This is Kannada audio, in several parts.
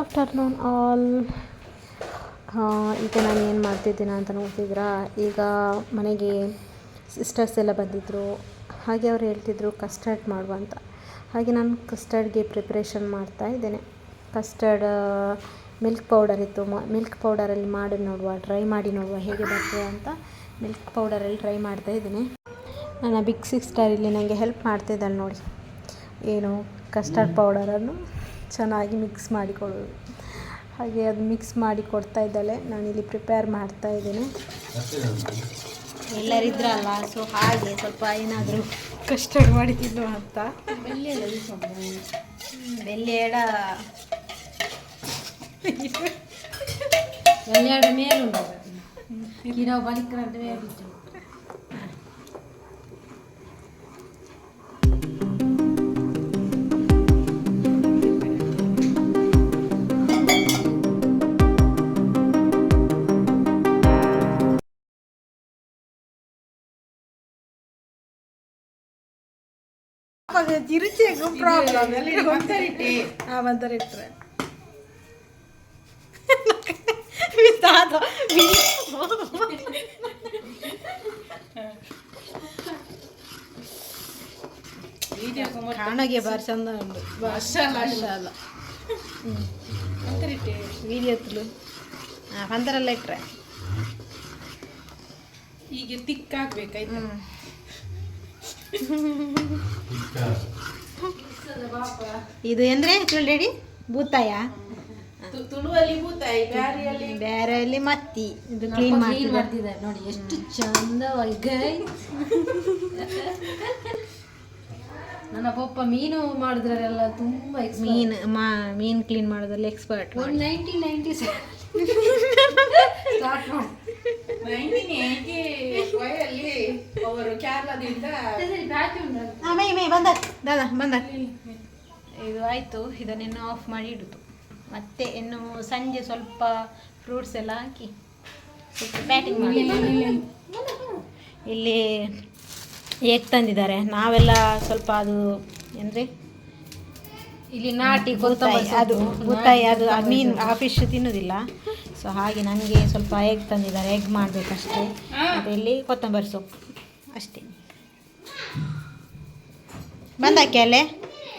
Afternoon all. ಈಗ ನಾನು ಏನು ಮಾಡ್ತಿದ್ದೀನಿ ಅಂತ ನೋಡ್ತಿದ್ದೀರಾ? ಈಗ ಮನೆಗೆ ಸಿಸ್ಟರ್ಸ್ ಎಲ್ಲ ಬಂದಿದ್ದರು ಹಾಗೆ ಅವ್ರು ಹೇಳ್ತಿದ್ರು ಕಸ್ಟರ್ಡ್ ಮಾಡುವ ಅಂತ. ಹಾಗೆ ನಾನು ಕಸ್ಟರ್ಡ್ಗೆ ಪ್ರಿಪ್ರೇಷನ್ ಮಾಡ್ತಾ ಇದ್ದೇನೆ. ಕಸ್ಟರ್ಡ್ ಮಿಲ್ಕ್ ಪೌಡರ್ ಇತ್ತು. ಮಿಲ್ಕ್ ಪೌಡರಲ್ಲಿ ಮಾಡಿ ನೋಡುವ ಟ್ರೈ ಮಾಡಿ ನೋಡುವ ಹೇಗೆ ಬರ್ತದೆ ಅಂತ ಮಿಲ್ಕ್ ಪೌಡರಲ್ಲಿ ಟ್ರೈ ಮಾಡ್ತಾ ಇದ್ದೀನಿ. ನನ್ನ ಬಿಗ್ ಸಿಸ್ಟರ್ ಇಲ್ಲಿ ನನಗೆ ಹೆಲ್ಪ್ ಮಾಡ್ತಿದ್ದಾಳೆ ನೋಡಿ. ಏನು ಕಸ್ಟರ್ಡ್ ಪೌಡರನ್ನು ಚೆನ್ನಾಗಿ ಮಿಕ್ಸ್ ಮಾಡಿಕೊಳ್ಳೋದು. ಹಾಗೆ ಅದು ಮಿಕ್ಸ್ ಮಾಡಿ ಕೊಡ್ತಾ ಇದ್ದಾಳೆ. ನಾನಿಲ್ಲಿ ಪ್ರಿಪೇರ್ ಮಾಡ್ತಾ ಇದ್ದೇನೆ. ಎಲ್ಲರಿದ್ರಲ್ಲ ಸೊ ಹಾಗೆ ಸ್ವಲ್ಪ ಏನಾದರೂ ಕಷ್ಟ ಮಾಡಿದ್ದು ಅಂತ. ಬೆಲ್ಲಿ ಎಡ ಮೇಲೆ ಉಂಟು ಮೇಲು ಕಿರೋ ಬಲಿಕ್ರಂತ ಆ ತಿರುಚೆಗೂ ಪ್ರಾಬ್ಲಮ್ ಒಂಥರ ಇಟ್ಟರೆ ಕಾಣಗೆ ಬಾರಿ ಚಂದ ಉಂಟು. ಅಲ್ಲ ವೀಡಿಯೋ ಹತ್ತಲು ಹಾಂ ಪಂದರೆಲ್ಲ ಇಟ್ಟರೆ ಈಗ ತಿಕ್ಕಾಗಬೇಕಾಯ್ತು ಇದು ಎಂದ್ರೆ ರೆಡಿ ಭೂತಾಯ. ಬೇರೆಯಲ್ಲಿ ಮತ್ತಿ. ಇದು ಕ್ಲೀನ್ ಮಾಡ್ತಿದ್ದಾರೆ. ನೋಡಿ ಎಷ್ಟು ಚಂದವಾಗಿ ನನ್ನ ಪಪ್ಪ ಮೀನು ಮಾಡಿದ್ರೆಲ್ಲ ತುಂಬಾ ಮೀನು ಮೀನು ಕ್ಲೀನ್ ಮಾಡೋದ್ರಲ್ಲಿ expert one nineteen ninety start ಮಾಡಿ. ಅವರು ಕೇರಳದಿಂದ ಮೇ ಮೇ ಬಂದ. ದಾದಾ ಬಂದ. ಇದು ಆಯಿತು. ಇದನ್ನೆನ್ನು ಆಫ್ ಮಾಡಿ ಇಡುದು. ಮತ್ತೆ ಇನ್ನು ಸಂಜೆ ಸ್ವಲ್ಪ ಫ್ರೂಟ್ಸ್ ಎಲ್ಲ ಹಾಕಿ ಪ್ಯಾಟಿಂಗ್ ಬ್ಯಾಟಿಂಗ್ ಮಾಡಿ ಇಲ್ಲಿ ಏಕ್ ತಂದಿದ್ದಾರೆ. ನಾವೆಲ್ಲ ಸ್ವಲ್ಪ ಅದು ಅಂದರೆ ಇಲ್ಲಿ ನಾಟಿ ಅದು ಬೂತಾಯಿ ಅದು ಆ ಮೀನು ಆ ಫಿಶ್ ತಿನ್ನೋದಿಲ್ಲ. ಸೊ ಹಾಗೆ ನನಗೆ ಸ್ವಲ್ಪ ಎಗ್ ತಂದಿದ್ದಾರೆ. ಎಗ್ ಮಾಡಬೇಕಷ್ಟೇ. ಮತ್ತು ಇಲ್ಲಿ ಕೊತ್ತಂಬರಿ ಸೊಪ್ಪು. ಅಷ್ಟೇ. ಬಂದಾಕೆ ಅಲ್ಲೇ?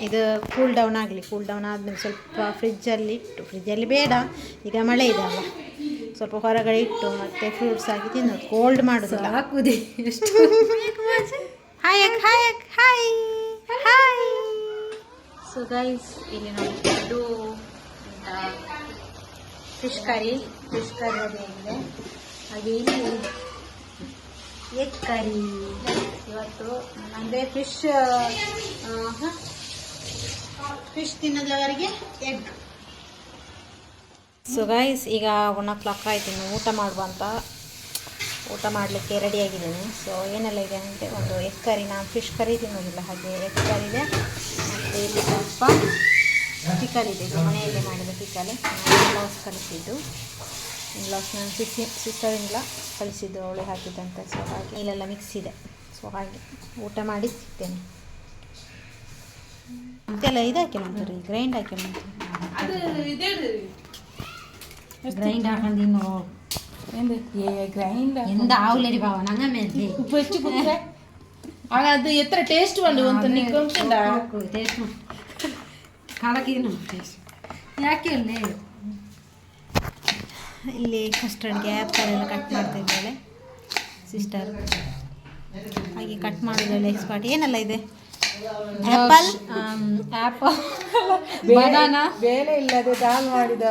ಇದು ಕೂಲ್ ಡೌನ್ ಆಗಲಿ ಕೂಲ್ ಡೌನ್ ಆದಮೇಲೆ ಸ್ವಲ್ಪ ಫ್ರಿಜ್ಜಲ್ಲಿ ಇಟ್ಟು ಫ್ರಿಜ್ಜಲ್ಲಿ ಬೇಡ. ಈಗ ಮಳೆ ಇದೆ ಅಲ್ಲ ಸ್ವಲ್ಪ ಹೊರಗಡೆ ಇಟ್ಟು ಮತ್ತೆ ಫ್ರೂಟ್ಸ್ ಹಾಕಿ ತಿನ್ನೋದು. ಕೋಲ್ಡ್ ಮಾಡೋದಿಲ್ಲ. ಹಾಕುದೇ ಎಷ್ಟು. Hi hi hi hi so guys ಇಲ್ಲಿ ನೋಡಿ ಫಿಶ್ ಕರಿ ಫಿಶ್ ಕರಿ ಇದೆ. ಹಾಗೆ ಇಲ್ಲಿ ಎಗ್ ಕರಿ ಇವತ್ತು. ಅಂದರೆ ಫಿಶ್ ಫಿಶ್ ತಿನ್ನೋದವರಿಗೆ ಎಗ್. ಸೊ ಗೈಸ್ ಈಗ ಒನ್ ಓ ಕ್ಲಾಕ್ ಆಯ್ತು ಊಟ ಮಾಡುವ ಅಂತ. ಊಟ ಮಾಡಲಿಕ್ಕೆ ರೆಡಿಯಾಗಿದ್ದೀನಿ ಸೊ ಏನೆಲ್ಲ ಇದೆ ಅಂದರೆ ಒಂದು ಎಗ್ ಕರಿ, ನಾನು ಫಿಶ್ ಕರಿ ತಿನ್ನೋದಿಲ್ಲ, ಹಾಗೆ ಎಗ್ ಕರಿ ಇದೆ. ಮತ್ತು ಇಲ್ಲಿ ಸ್ವಲ್ಪ ಚಿಕನ್ ಇದು, ಮನೆಯಲ್ಲೇ ಮಾಡಿದ ಕಲಿಸ್ತಾಳೆ ಬ್ಲೌಸ್ ಕಲಿಸಿದ್ದು. ಬ್ಲೌಸ್ ನಾನು ಸಿಸ್ಟಿ ಸಿಸ್ಟರಿಂದ ಕಲಿಸಿದ್ದು ಅವಳು ಹಾಕಿದ್ದಂಥ ಸೊ ಹಾಗೆ. ಇಲ್ಲೆಲ್ಲ ಮಿಕ್ಸ್ ಇದೆ. ಸೊ ಹಾಗೆ ಊಟ ಮಾಡಿ ಸಿಗ್ತೇನೆ ಇದೆಲ್ಲ ಇದು ಹಾಕಿಲ್ಲ ಗ್ರೈಂಡ್ ಹಾಕಿಲ್ಲ ಗ್ರೈಂಡ್ ಹಾಕೊಂಡು ಇನ್ನು ಗ್ರೈಂಡ್ ಎಂದ ಅದು ಎತ್ತರ ಟೇಸ್ಟ್ ಬಂದು ಅಂತ ಟೇಸ್ಟ್ ಕಾಲಕ್ಕೆ ಟೇಸ್ಟ್ ಯಾಕೆ ಅಲ್ಲೇ ಇಲ್ಲಿ ಕಸ್ಟರ್ಡ್ಗೆ ಆ್ಯಪಲ್ ಎಲ್ಲ ಕಟ್ ಮಾಡ್ತಾ ಇದ್ದಾಳೆ ಸಿಸ್ಟರ್ ಹಾಗೆ ಕಟ್ ಮಾಡೋದ್ರಲ್ಲಿ ಎಕ್ಸ್ಪರ್ಟ್ ಏನೆಲ್ಲ ಇದೆ? ಆ್ಯಪಲ್ ಆ್ಯಪಲ್ ಬನಾನಾ ಬೇಳೆ ಇಲ್ಲದೆ ದಾಲ್ ಮಾಡಿದ.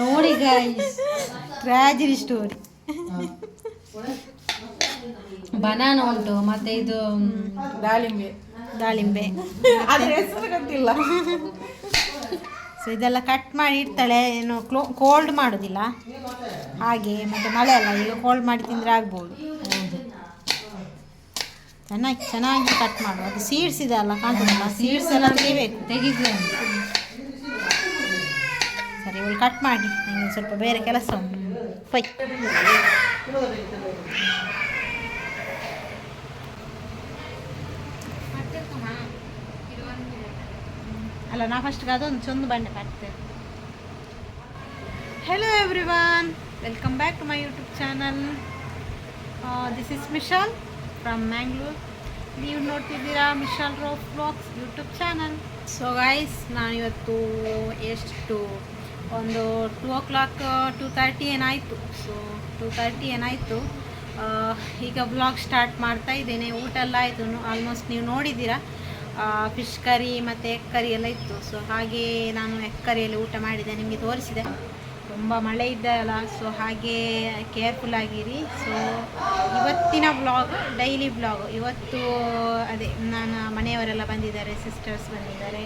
ನೋಡಿ ಗೈಸ್ ಟ್ರಾಜಿಡಿ ಸ್ಟೋರಿ ಬನಾನಾ ಉಂಟು ಮತ್ತೆ ಇದು ದಾಳಿಂಬೆ. ದಾಳಿಂಬೆ. ಅದ್ರ ಹೆಸರು ಗೊತ್ತಿಲ್ಲ. ಸೊ ಇದೆಲ್ಲ ಕಟ್ ಮಾಡಿ ಇಡ್ತಾಳೆ ಏನು ಕ್ಲೋ ಕೋಲ್ಡ್ ಮಾಡೋದಿಲ್ಲ. ಹಾಗೆ ಮತ್ತು ಮಳೆ ಅಲ್ಲ ಈಗ ಕೋಲ್ಡ್ ಮಾಡಿ ತಿಂದರೆ ಆಗ್ಬೋದು. ಚೆನ್ನಾಗಿ ಚೆನ್ನಾಗಿ ಕಟ್ ಮಾಡು. ಅದು ಸೀಡ್ಸ್ ಇದೆ ಅಲ್ಲ ಕಾಣ್ತದಲ್ಲ? ಸೀಡ್ಸ್ ಎಲ್ಲ ತೆಗಿಬೇಕು. ತೆಗಿದ್ರೆ ಸರಿ ಇವಳು ಕಟ್ ಮಾಡಿ. ನನಗೆ ಸ್ವಲ್ಪ ಬೇರೆ ಕೆಲಸ ಉಂಟು. ಪೈ. ಅಲ್ಲ ನಾ ಫಸ್ಟ್ಗೆ ಅದೊಂದು ಚಂದ ಬಂಡೆ ಕಟ್ಟಿದೆ hello everyone welcome back to my YouTube channel this is Mishal from Mangalore ನೀವು ನೋಡ್ತಿದ್ದೀರಾ Mishal rho vlogs YouTube channel so guys ನಾನಿವತ್ತು ಎಷ್ಟು ಒಂದು two o'clock two thirty ಏನಾಯಿತು? ಸೊ ಟೂ ತರ್ಟಿ ಏನಾಯಿತು? ಈಗ ಬ್ಲಾಗ್ ಸ್ಟಾರ್ಟ್ ಮಾಡ್ತಾ ಇದ್ದೇನೆ. ಊಟ ಎಲ್ಲ ಆಯಿತು. ಆಲ್ಮೋಸ್ಟ್ ನೀವು ನೋಡಿದ್ದೀರಾ. ಫಿಶ್ ಕರಿ ಮತ್ತು ಎಗ್ ಕರಿ ಎಲ್ಲ ಇತ್ತು. ಸೊ ಹಾಗೆ ನಾನು ಎಗ್ ಕರಿಯಲ್ಲಿ ಊಟ ಮಾಡಿದೆ, ನಿಮಗೆ ತೋರಿಸಿದೆ. ತುಂಬ ಮಳೆ ಇದ್ದಲ್ಲ ಸೊ ಹಾಗೆ ಕೇರ್ಫುಲ್ ಆಗಿರಿ. ಸೊ ಇವತ್ತಿನ ಬ್ಲಾಗ್ ಡೈಲಿ ಬ್ಲಾಗ್ ಇವತ್ತು, ಅದೇ, ನಾನು ಮನೆಯವರೆಲ್ಲ ಬಂದಿದ್ದಾರೆ ಸಿಸ್ಟರ್ಸ್ ಬಂದಿದ್ದಾರೆ,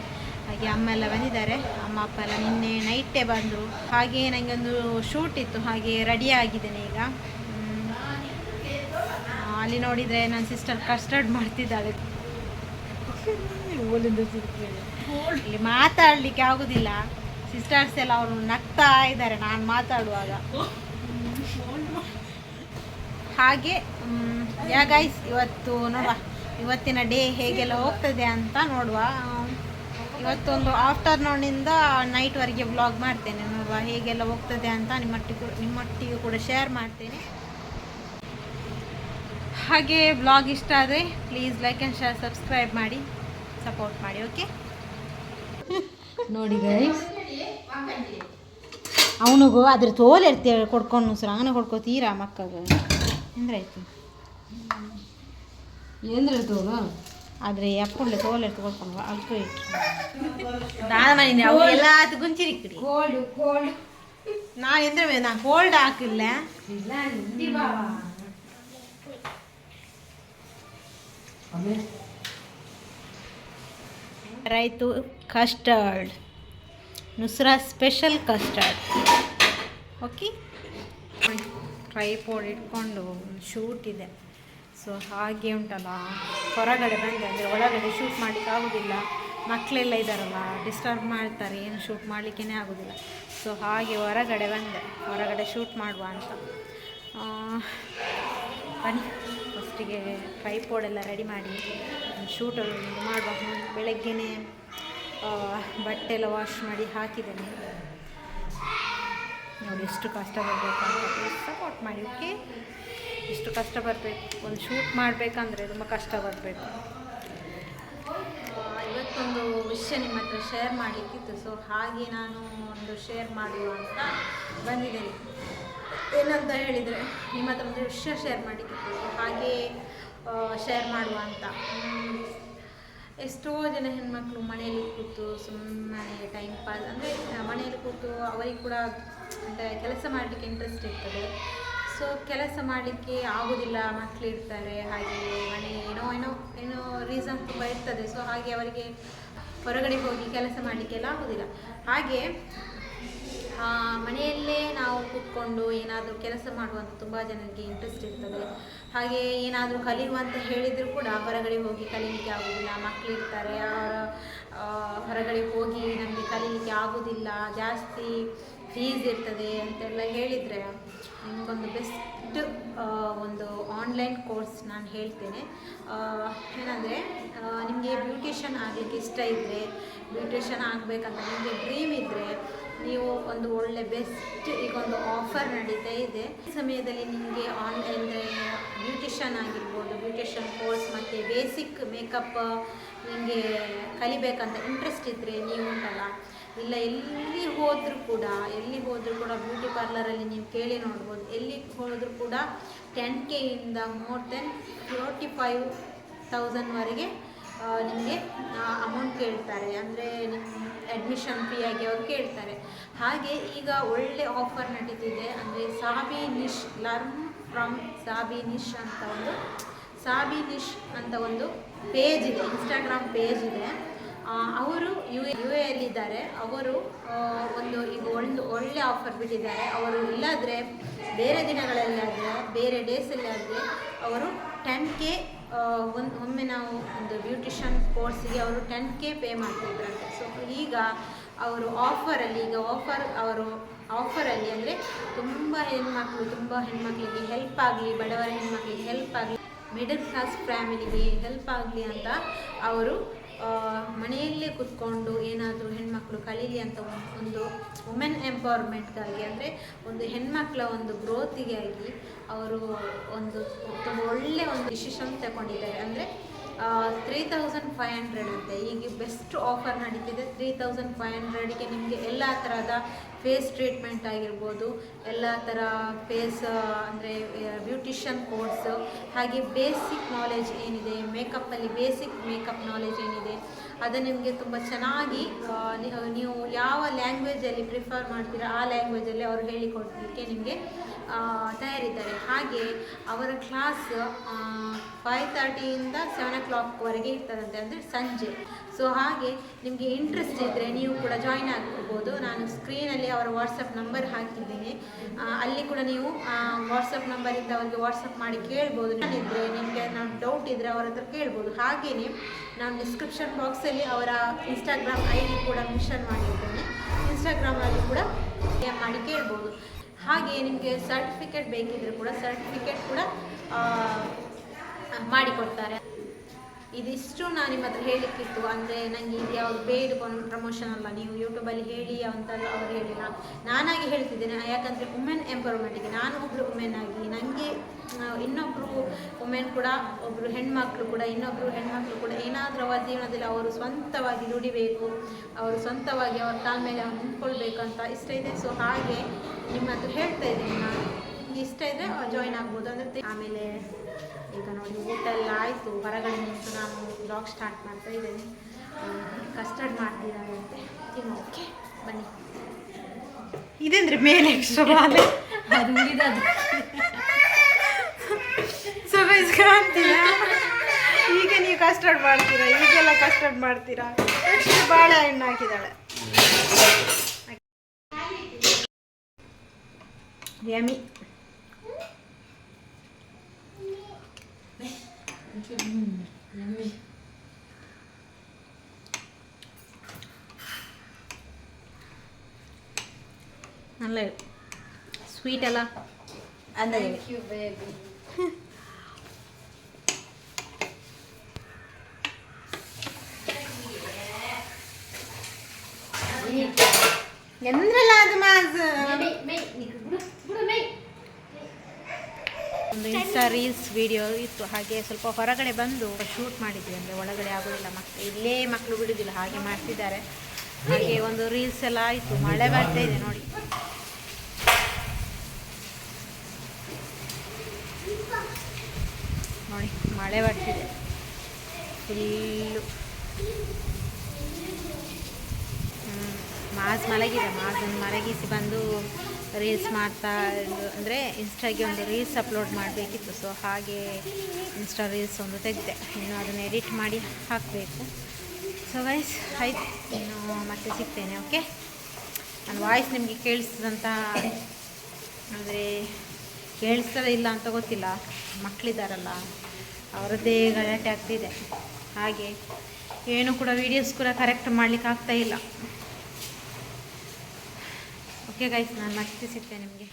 ಹಾಗೆ ಅಮ್ಮ ಎಲ್ಲ ಬಂದಿದ್ದಾರೆ. ಅಮ್ಮ, ಅಪ್ಪ ಎಲ್ಲ ನಿನ್ನೆ ನೈಟೇ ಬಂದರು. ಹಾಗೆ ನನಗೆ ಒಂದು ಶೂಟ್ ಇತ್ತು, ಹಾಗೆ ರೆಡಿ ಆಗಿದ್ದೇನೆ ಈಗ. ಅಲ್ಲಿ ನೋಡಿದರೆ ನನ್ನ ಸಿಸ್ಟರ್ ಕಸ್ಟರ್ಡ್ ಮಾಡ್ತಿದ್ದಾಳೆ. ಇಲ್ಲಿ ಮಾತಾಡ್ಲಿಕ್ಕೆ ಆಗುದಿಲ್ಲ. ಸಿಸ್ಟರ್ಸ್ ಎಲ್ಲ ಅವರು ನಗ್ತಾ ಇದ್ದಾರೆ, ನಾನು ಮಾತಾಡುವಾಗ. ಹಾಗೆ ಯಾ ಗೈಸ್ ಇವತ್ತು ನೋಡುವ, ಇವತ್ತಿನ ಡೇ ಹೇಗೆಲ್ಲ ಹೋಗ್ತದೆ ಅಂತ ನೋಡುವ. ಇವತ್ತೊಂದು ಆಫ್ಟರ್ನೂನಿಂದ ನೈಟ್ವರೆಗೆ ಬ್ಲಾಗ್ ಮಾಡ್ತೇನೆ ನೋಡುವ, ಹೇಗೆಲ್ಲ ಹೋಗ್ತದೆ ಅಂತ ನಿಮ್ಮೊಟ್ಟಿಗೂ ನಿಮ್ಮೊಟ್ಟಿಗೂ ಕೂಡ ಶೇರ್ ಮಾಡ್ತೇನೆ. ಹಾಗೆ ಬ್ಲಾಗ್ ಇಷ್ಟ ಆದರೆ please like and share subscribe ಮಾಡಿ ಸಪೋರ್ಟ್ ಮಾಡಿ ಓಕೆ ನೋಡಿ ಗೈಸ್ ಅವನಿಗೂ ಅದ್ರ ತೋಲ್ ಇರ್ತೀವಿ ಕೊಡ್ಕೊಂಡು ಸರ್ ಅವನ ಕೊಡ್ಕೋತೀರಾ ಮಕ್ಕಳು? ಎಂದ್ರಾಯ್ತು ಏನ್ರಿ ತೋಗ ಆದರೆ ಅಪ್ಪುಂಡೆ ತೋಲ್ ಇರ್ತು ಕೊಡ್ಕೊಂಡು ಅಲ್ಪ ಇಟ್ಟು ನಾನು ಮನೆ ಅವು ಎಲ್ಲ ಗುಂಚಿರಿ ಕಡಿ ನಾನು ಎಂದ್ರೆ ನಾನು ಕೋಲ್ಡ್ ಹಾಕಿಲ್ಲ. ಆಯಿತು custard. Nusra special custard. Okay? Tripod ಇಟ್ಕೊಂಡು ಶೂಟ್ ಇದೆ. ಸೊ ಹಾಗೆ ಉಂಟಲ್ಲ? ಹೊರಗಡೆ ಬಂದೆ ಅಂದರೆ ಒಳಗಡೆ ಶೂಟ್ ಮಾಡಲಿಕ್ಕೆ ಆಗೋದಿಲ್ಲ. ಮಕ್ಕಳೆಲ್ಲ ಇದ್ದಾರಲ್ಲ ಡಿಸ್ಟರ್ಬ್ ಮಾಡ್ತಾರೆ ಏನು ಶೂಟ್ ಮಾಡಲಿಕ್ಕೇ ಆಗೋದಿಲ್ಲ. ಸೊ ಹಾಗೆ ಹೊರಗಡೆ ಬಂದೆ. ಹೊರಗಡೆ ಶೂಟ್ ಮಾಡುವ ಅಂತ. ಬನ್ನಿ. ಫಸ್ಟಿಗೆ ಎಲ್ಲ ರೆಡಿ ಮಾಡಿ, ಶೂಟ್ ಮಾಡುವ ಬೆಳಗ್ಗೆನೇ ಬಟ್ಟೆ ಎಲ್ಲ ವಾಶ್ ಮಾಡಿ ಹಾಕಿದ್ದೇನೆ. ನೋಡಿ ಎಷ್ಟು ಕಷ್ಟ ಬರಬೇಕು ಅಂತ ಸಪೋರ್ಟ್ ಮಾಡಿ ಓಕೆ ಎಷ್ಟು ಕಷ್ಟ ಬರಬೇಕು? ಒಂದು ಶೂಟ್ ಮಾಡಬೇಕಂದ್ರೆ ತುಂಬ ಕಷ್ಟ ಬರಬೇಕು. ಇವತ್ತೊಂದು ವಿಷಯ ನಿಮ್ಮ ಹತ್ರ ಶೇರ್ ಮಾಡಲಿಕ್ಕಿತ್ತು. ಸೊ ಹಾಗೆ ನಾನು ಒಂದು ಶೇರ್ ಮಾಡುವ ಅಂತ ಬಂದಿದ್ದೇನೆ. ಏನಂತ ಹೇಳಿದರೆ, ನಿಮ್ಮ ಹತ್ರ ಒಂದು ವಿಷಯ ಶೇರ್ ಸೊ ಹಾಗೆ ಶೇರ್ ಮಾಡುವ ಅಂತ. ಎಷ್ಟೋ ಜನ ಹೆಣ್ಮಕ್ಳು ಮನೆಯಲ್ಲಿ ಕೂತು ಸುಮ್ಮನೆ ಟೈಮ್ ಪಾಸ್ ಅಂದರೆ ಮನೆಯಲ್ಲಿ ಕೂತು ಅವರಿಗೆ ಕೂಡ ಅಂದರೆ ಕೆಲಸ ಮಾಡಲಿಕ್ಕೆ ಇಂಟ್ರೆಸ್ಟ್ ಇರ್ತದೆ. ಸೊ ಕೆಲಸ ಮಾಡಲಿಕ್ಕೆ ಆಗೋದಿಲ್ಲ ಮಕ್ಕಳಿರ್ತಾರೆ ಹಾಗೆ ಮನೆ ಏನೋ ಏನೋ ಏನೋ ರೀಸನ್ ತುಂಬ ಇರ್ತದೆ. ಸೊ ಹಾಗೆ ಅವರಿಗೆ ಹೊರಗಡೆ ಹೋಗಿ ಕೆಲಸ ಮಾಡಲಿಕ್ಕೆಲ್ಲ ಆಗೋದಿಲ್ಲ. ಹಾಗೆ ಮನೆಯಲ್ಲೇ ನಾವು ಕೂತ್ಕೊಂಡು ಏನಾದರೂ ಕೆಲಸ ಮಾಡುವಂಥ ತುಂಬ ಜನರಿಗೆ ಇಂಟ್ರೆಸ್ಟ್ ಇರ್ತದೆ. ಹಾಗೆ ಏನಾದರೂ ಕಲಿಯುವಂತ ಹೇಳಿದರೂ ಕೂಡ ಹೊರಗಡೆ ಹೋಗಿ ಕಲೀಲಿಕ್ಕೆ ಆಗುವುದಿಲ್ಲ ಮಕ್ಕಳಿರ್ತಾರೆ ಅವರ ಹೊರಗಡೆ ಹೋಗಿ ನಮಗೆ ಕಲೀಲಿಕ್ಕೆ ಆಗೋದಿಲ್ಲ. ಜಾಸ್ತಿ ಫೀಸ್ ಇರ್ತದೆ ಅಂತೆಲ್ಲ ಹೇಳಿದರೆ ನಿಮಗೊಂದು ಬೆಸ್ಟ್ ಒಂದು ಆನ್ಲೈನ್ ಕೋರ್ಸ್ ನಾನು ಹೇಳ್ತೇನೆ. ಏನಂದರೆ ನಿಮಗೆ ಬ್ಯೂಟಿಷನ್ ಆಗಲಿಕ್ಕೆ ಇಷ್ಟ ಇದ್ದರೆ ಬ್ಯೂಟಿಷನ್ ಆಗಬೇಕಂತ ನಿಮಗೆ ಡ್ರೀಮ್ ಇದ್ದರೆ ನೀವು ಒಂದು ಒಳ್ಳೆ ಬೆಸ್ಟ್ ಈಗ ಒಂದು ಆಫರ್ ನಡೀತಾ ಇದೆ. ಈ ಸಮಯದಲ್ಲಿ ನಿಮಗೆ ಆನ್ಲೈನ್ ಬ್ಯೂಟಿಷನ್ ಆಗಿರ್ಬೋದು ಬ್ಯೂಟಿಷನ್ ಕೋರ್ಸ್ ಮತ್ತು ಬೇಸಿಕ್ ಮೇಕಪ್ ನಿಮಗೆ ಕಲಿಬೇಕಂತ ಇಂಟ್ರೆಸ್ಟ್ ಇದ್ದರೆ ನೀವು ಉಂಟಲ್ಲ? ಇಲ್ಲ ಎಲ್ಲಿ ಹೋದರೂ ಕೂಡ, ಎಲ್ಲಿ ಹೋದರೂ ಕೂಡ ಬ್ಯೂಟಿ ಪಾರ್ಲರಲ್ಲಿ ನೀವು ಕೇಳಿ ನೋಡ್ಬೋದು. ಎಲ್ಲಿ ಹೋದರೂ ಕೂಡ ಟೆನ್ ಕೆಯಿಂದ ಮೋರ್ ದೆನ್ ಫೋರ್ಟಿ ಫೈವ್ ತೌಸಂಡ್ವರೆಗೆ ನಿಮಗೆ ಅಮೌಂಟ್ ಕೇಳ್ತಾರೆ. ಅಂದರೆ ನಿಮ್ಮ ಅಡ್ಮಿಷನ್ ಫೀ ಆಗಿ ಅವ್ರು ಕೇಳ್ತಾರೆ. ಹಾಗೆ ಈಗ ಒಳ್ಳೆ ಆಫರ್ ನಡೀತಿದೆ. ಅಂದರೆ ಸಾಬಿ ನಿಶ್ ಲರ್ನ್ ಫ್ರಮ್ ಸಾಬಿ ನಿಶ್ ಅಂತ ಒಂದು, ಸಾಬಿ ನಿಶ್ ಅಂತ ಒಂದು ಪೇಜ್ ಇದೆ ಇನ್ಸ್ಟಾಗ್ರಾಮ್ ಪೇಜ್ ಇದೆ. ಅವರು ಯು ಯು ಎಲ್ಲಿದ್ದಾರೆ ಅವರು ಒಂದು ಈಗ ಒಂದು ಒಳ್ಳೆ ಆಫರ್ ಬಿಟ್ಟಿದ್ದಾರೆ. ಅವರು ಇಲ್ಲಾದರೆ ಬೇರೆ ದಿನಗಳಲ್ಲಾದರೆ ಬೇರೆ ಡೇಸಲ್ಲಾದರೆ ಅವರು ಟೆನ್ ಕೆ ಒಂದು ಒಮ್ಮೆ ನಾವು ಒಂದು ಬ್ಯೂಟಿಷನ್ ಕೋರ್ಸಿಗೆ ಅವರು ಟೆನ್ ಕೆ ಪೇ ಮಾಡ್ತಿದ್ರಂತೆ. ಸೊ ಈಗ ಅವರು ಆಫರಲ್ಲಿ ಈಗ ಆಫರ್ ಅವರು ಆಫರಲ್ಲಿ ಅಂದರೆ ತುಂಬ ಹೆಣ್ಮಕ್ಳು, ತುಂಬ ಹೆಣ್ಮಕ್ಳಿಗೆ ಹೆಲ್ಪ್ ಆಗಲಿ, ಬಡವರ ಹೆಣ್ಮಕ್ಳಿಗೆ ಹೆಲ್ಪ್ ಆಗಲಿ ಮಿಡಲ್ ಕ್ಲಾಸ್ ಫ್ಯಾಮಿಲಿಗೆ ಹೆಲ್ಪ್ ಆಗಲಿ ಅಂತ ಅವರು ಮನೆಯಲ್ಲೇ ಕುತ್ಕೊಂಡು ಏನಾದರೂ ಹೆಣ್ಮಕ್ಳು ಕಲೀಲಿ ಅಂತ ಒಂದು- ವುಮೆನ್ ಎಂಪವರ್ಮೆಂಟ್ಗಾಗಿ ಅಂದರೆ ಒಂದು ಹೆಣ್ಮಕ್ಳ ಒಂದು ಗ್ರೋತಿಗಾಗಿ ಅವರು ಒಂದು ತುಂಬ ಒಳ್ಳೆ ಒಂದು ಡಿಸಿಷನ್ ತಗೊಂಡಿದ್ದಾರೆ. ಅಂದರೆ ತ್ರೀ ತೌಸಂಡ್ ಫೈವ್ ಹಂಡ್ರೆಡ್ ಅಂತೆ. ಈಗ ಬೆಸ್ಟ್ ಆಫರ್ ನಡೀತಿದೆ. ತ್ರೀ ತೌಸಂಡ್ ಫೈವ್ ಹಂಡ್ರೆಡ್ಗೆ ನಿಮಗೆ ಎಲ್ಲ ಥರದ ಫೇಸ್ ಟ್ರೀಟ್ಮೆಂಟ್ ಆಗಿರ್ಬೋದು, ಎಲ್ಲ ಥರ ಫೇಸ್ ಅಂದರೆ ಬ್ಯೂಟಿಷಿಯನ್ ಕೋರ್ಸ್ ಹಾಗೆ ಬೇಸಿಕ್ ನಾಲೆಜ್ ಏನಿದೆ ಮೇಕಪ್ಪಲ್ಲಿ ಬೇಸಿಕ್ ಮೇಕಪ್ ನಾಲೆಜ್ ಏನಿದೆ ಅದು ನಿಮಗೆ ತುಂಬ ಚೆನ್ನಾಗಿ ನೀವು ಯಾವ ಲ್ಯಾಂಗ್ವೇಜಲ್ಲಿ ಪ್ರಿಫರ್ ಮಾಡ್ತೀರಾ, ಆ ಲ್ಯಾಂಗ್ವೇಜಲ್ಲಿ ಅವರು ಹೇಳಿಕೊಡಲಿಕ್ಕೆ ನಿಮಗೆ ತಯಾರಿದ್ದಾರೆ. ಹಾಗೆ ಅವರ ಕ್ಲಾಸ್ ಫೈವ್ ತರ್ಟಿಯಿಂದ ಸೆವೆನ್ ಓ ಕ್ಲಾಕ್ವರೆಗೆ ಇರ್ತದಂತೆ, ಅಂದರೆ ಸಂಜೆ. ಸೊ ಹಾಗೆ ನಿಮಗೆ ಇಂಟ್ರೆಸ್ಟ್ ಇದ್ದರೆ ನೀವು ಕೂಡ ಜಾಯಿನ್ ಆಗ್ಬೋದು ನಾನು ಸ್ಕ್ರೀನಲ್ಲಿ ಅವರ ವಾಟ್ಸಪ್ ನಂಬರ್ ಹಾಕಿದ್ದೀನಿ. ಅಲ್ಲಿ ಕೂಡ ನೀವು ವಾಟ್ಸಪ್ ನಂಬರಿಂದ ಅವರಿಗೆ ವಾಟ್ಸಪ್ ಮಾಡಿ ಕೇಳ್ಬೋದು. ಇದ್ದರೆ ನಿಮಗೆ ನಾನು ಡೌಟ್ ಇದ್ದರೆ ಅವರ ಹತ್ರ ಕೇಳ್ಬೋದು. ಹಾಗೆಯೇ ನಾನು ಡಿಸ್ಕ್ರಿಪ್ಷನ್ ಬಾಕ್ಸಲ್ಲಿ ಅವರ ಇನ್ಸ್ಟಾಗ್ರಾಮ್ ಐ ಡಿ ಕೂಡ ಮೆನ್ಷನ್ ಮಾಡಿದ್ದೇನೆ ಇನ್ಸ್ಟಾಗ್ರಾಮಲ್ಲಿ ಕೂಡ ಮಾಡಿ ಕೇಳ್ಬೋದು. ಹಾಗೆ ನಿಮಗೆ ಸರ್ಟಿಫಿಕೇಟ್ ಬೇಕಿದ್ರೆ ಕೂಡ ಸರ್ಟಿಫಿಕೇಟ್ ಕೂಡ ಮಾಡಿಕೊಡ್ತಾರೆ. ಇದಿಷ್ಟು ನಾನು ನಿಮ್ಮ ಹತ್ರ ಹೇಳಲಿಕ್ಕಿತ್ತು ಅಂದರೆ ನನಗೆ ಇದು ಯಾವುದು ಬೇಡ ಪ್ರಮೋಷನ್ ಅಲ್ಲ. ನೀವು ಯೂಟ್ಯೂಬಲ್ಲಿ ಹೇಳಿ ಅಂತ ಅವ್ರು ಹೇಳಿಲ್ಲ. ನಾನಾಗಿ ಹೇಳ್ತಿದ್ದೇನೆ. ಯಾಕಂದರೆ ವುಮೆನ್ ಎಂಪವರ್ಮೆಂಟಿಗೆ ನಾನು ಒಬ್ಬರು ವುಮೆನ್ ಆಗಿ ನನಗೆ ಇನ್ನೊಬ್ಬರು ವುಮೆನ್ ಕೂಡ ಒಬ್ಬರು ಹೆಣ್ಮಕ್ಳು ಕೂಡ ಇನ್ನೊಬ್ಬರು ಹೆಣ್ಮಕ್ಳು ಕೂಡ ಏನಾದರೂ ಅವರ ಜೀವನದಲ್ಲಿ ಅವರು ಸ್ವಂತವಾಗಿ ದುಡಿಬೇಕು, ಅವರು ಸ್ವಂತವಾಗಿ ಅವ್ರ ಕಾಲ ಮೇಲೆ ಅವ್ರು ನಿಂತ್ಕೊಳ್ಬೇಕು ಅಂತ ಇಷ್ಟ ಇದೆ. ಸೊ ಹಾಗೆ ನಿಮ್ಮ ಹತ್ರ ಹೇಳ್ತಾ ಇದ್ದೀನಿ ನಾನು. ಇಷ್ಟ ಇದ್ದರೆ ಜಾಯಿನ್ ಆಗ್ಬೋದು. ಅಂದರೆ ಆಮೇಲೆ ಈಗ ನೋಡಿ ಊಟ ಎಲ್ಲ ಆಯಿತು. ಹೊರಗಡೆ ನಿಂತು ನಾನು ಬ್ಲಾಗ್ ಸ್ಟಾರ್ಟ್ ಮಾಡ್ತಾ ಇದ್ದೇನೆ. ಕಸ್ಟರ್ಡ್ ಮಾಡ್ತೀರಾ ಅಂತ. ತಿನ್ನು ಓಕೆ ಬನ್ನಿ. ಇದೇನ್ರಿ ಮೇಲೆ? ಬಾಲೆ ಅದು ಸೊ ಗೈಸ್ ಕಾಣ್ತೀರ ಈಗ ನೀವು ಕಸ್ಟರ್ಡ್ ಮಾಡ್ತೀರಾ? ಈಗೆಲ್ಲ ಕಸ್ಟರ್ಡ್ ಮಾಡ್ತೀರಾ? ಎಷ್ಟು ಬಾಳೆಹಣ್ಣು ಹಾಕಿದ್ದಾಳೆ. ಯಮಿ നല്ല ಸ್ವೀಟ್ ಅಲ್ಲ ಅಂದಾಜು ಥ್ಯಾಂಕ್ ಯು ಬೇಬಿ ಎಂದ್ರಲ್ಲ ಅದು ಮಾಸ್ ಒಂದು ಇನ್ಸ್ಟಾ ರೀಲ್ಸ್ ವಿಡಿಯೋ ಇತ್ತು, ಹಾಗೆ ಸ್ವಲ್ಪ ಹೊರಗಡೆ ಬಂದು ಶೂಟ್ ಮಾಡಿದ್ವಿ, ಅಂದರೆ ಒಳಗಡೆ ಆಗೋದಿಲ್ಲ ಮಕ್ಕಳು ಇಲ್ಲೇ ಮಕ್ಕಳು ಬಿಡೋದಿಲ್ಲ, ಹಾಗೆ ಮಾಡ್ತಿದ್ದಾರೆ. ಹಾಗೆ ಒಂದು ರೀಲ್ಸ್ ಎಲ್ಲ ಆಯಿತು, ಮಳೆ ಬರ್ತಾ ಇದೆ ನೋಡಿ. ನೋಡಿ, ಮಳೆ ಬರ್ತಿದೆ. ಫುಲ್ಲು ಮಾಸ್ ಮಲಗಿದೆ ಮಾಸನ್ನು ಮಲಗಿಸಿ ಬಂದು ರೀಲ್ಸ್ ಮಾಡ್ತಾ ಅಂದರೆ ಇನ್ಸ್ಟಾಗೆ ಒಂದು ರೀಲ್ಸ್ ಅಪ್ಲೋಡ್ ಮಾಡಬೇಕಿತ್ತು. ಸೊ ಹಾಗೆ ಇನ್ಸ್ಟಾ ರೀಲ್ಸ್ ಒಂದು ತೆಗೆದೆ. ಇನ್ನು ಅದನ್ನು ಎಡಿಟ್ ಮಾಡಿ ಹಾಕಬೇಕು. ಸೊ ವಾಯ್ಸ್ ಆಯ್ತು. ಇನ್ನು ಮತ್ತೆ ಸಿಗ್ತೇನೆ ಓಕೆ ನನ್ನ ವಾಯ್ಸ್ ನಿಮಗೆ ಕೇಳಿಸ್ತದಂತ, ಅಂದರೆ ಕೇಳಿಸ್ತದ ಇಲ್ಲ ಅಂತ ಗೊತ್ತಿಲ್ಲ. ಮಕ್ಕಳಿದ್ದಾರಲ್ಲ ಅವರದ್ದೇ ಗಲಾಟೆ ಆಗ್ತಿದೆ. ಹಾಗೆ, ಏನು ಕೂಡ ವೀಡಿಯೋಸ್ ಕೂಡ ಕರೆಕ್ಟ್ ಮಾಡಲಿಕ್ಕೆ ಆಗ್ತಾ ಇಲ್ಲ. ಓಕೆ ಗೈಸ್ ನಾನು ಮತ್ತೆ ಸಿಗ್ತೇನೆ ನಿಮಗೆ.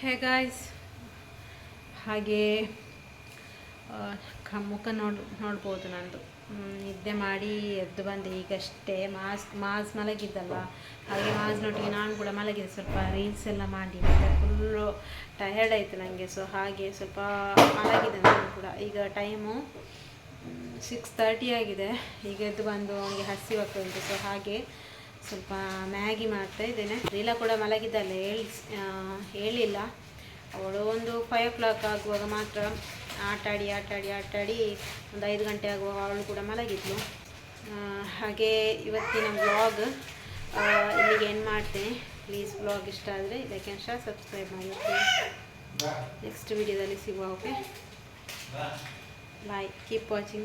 ಹೇ ಗಾಯ್ಸ್ ಹಾಗೆ ಮುಖ ನೋಡ್ ನೋಡ್ಬೋದು ನಂದು. ನಿದ್ದೆ ಮಾಡಿ ಎದ್ದು ಬಂದೆ. ಈಗಷ್ಟೇ ಮಾಸ್ ಮಾಸ್ ಮಲಗಿದ್ದಲ್ಲ ಹಾಗೆ ಮಾಸ್ನೊಟ್ಟಿಗೆ ನಾನು ಕೂಡ ಮಲಗಿದೆ ಸ್ವಲ್ಪ ರೀಲ್ಸ್ ಎಲ್ಲ ಮಾಡಿ, ಮತ್ತು ಫುಲ್ಲು ಟಯರ್ಡ್ ಆಯಿತು ನನಗೆ ಸೊ ಹಾಗೆ ಸ್ವಲ್ಪ ಮಲಗಿದೆ ನಾನು ಕೂಡ. ಈಗ ಟೈಮು ಸಿಕ್ಸ್ ತರ್ಟಿ ಆಗಿದೆ. ಈಗ ಎದ್ದು ಬಂದು ಅವನಿಗೆ ಹಸಿ ಉಂಟು. ಸೊ ಹಾಗೆ ಸ್ವಲ್ಪ ಮ್ಯಾಗಿ ಮಾಡ್ತಾ ಇದ್ದೇನೆ. ರೀಲ ಕೂಡ ಮಲಗಿದ್ದಲ್ಲ ಹೇಳಿ ಹೇಳಿಲ್ಲ. ಅವಳು ಒಂದು ಫೈವ್ ಓ ಕ್ಲಾಕ್ ಆಗುವಾಗ ಮಾತ್ರ ಆಟಾಡಿ ಆಟಾಡಿ ಆಟಾಡಿ ಒಂದು ಐದು ಗಂಟೆ ಆಗುವಾಗ ಅವಳು ಕೂಡ ಮಲಗಿದ್ಲು. ಹಾಗೆ ಇವತ್ತಿನ ಬ್ಲಾಗ್ ಇಲ್ಲಿಗೆ ಏನು ಮಾಡ್ತೇನೆ. ಪ್ಲೀಸ್ ಬ್ಲಾಗ್ ಇಷ್ಟ ಆದರೆ ಆ್ಯಂಡ್ ಶೇರ್ ಸಬ್ಸ್ಕ್ರೈಬ್ ಮಾಡಿ ನೆಕ್ಸ್ಟ್ ವಿಡಿಯೋದಲ್ಲಿ ಸಿಗುವ ಓಕೆ ಬಾಯ್ ಕೀಪ್ ವಾಚಿಂಗ್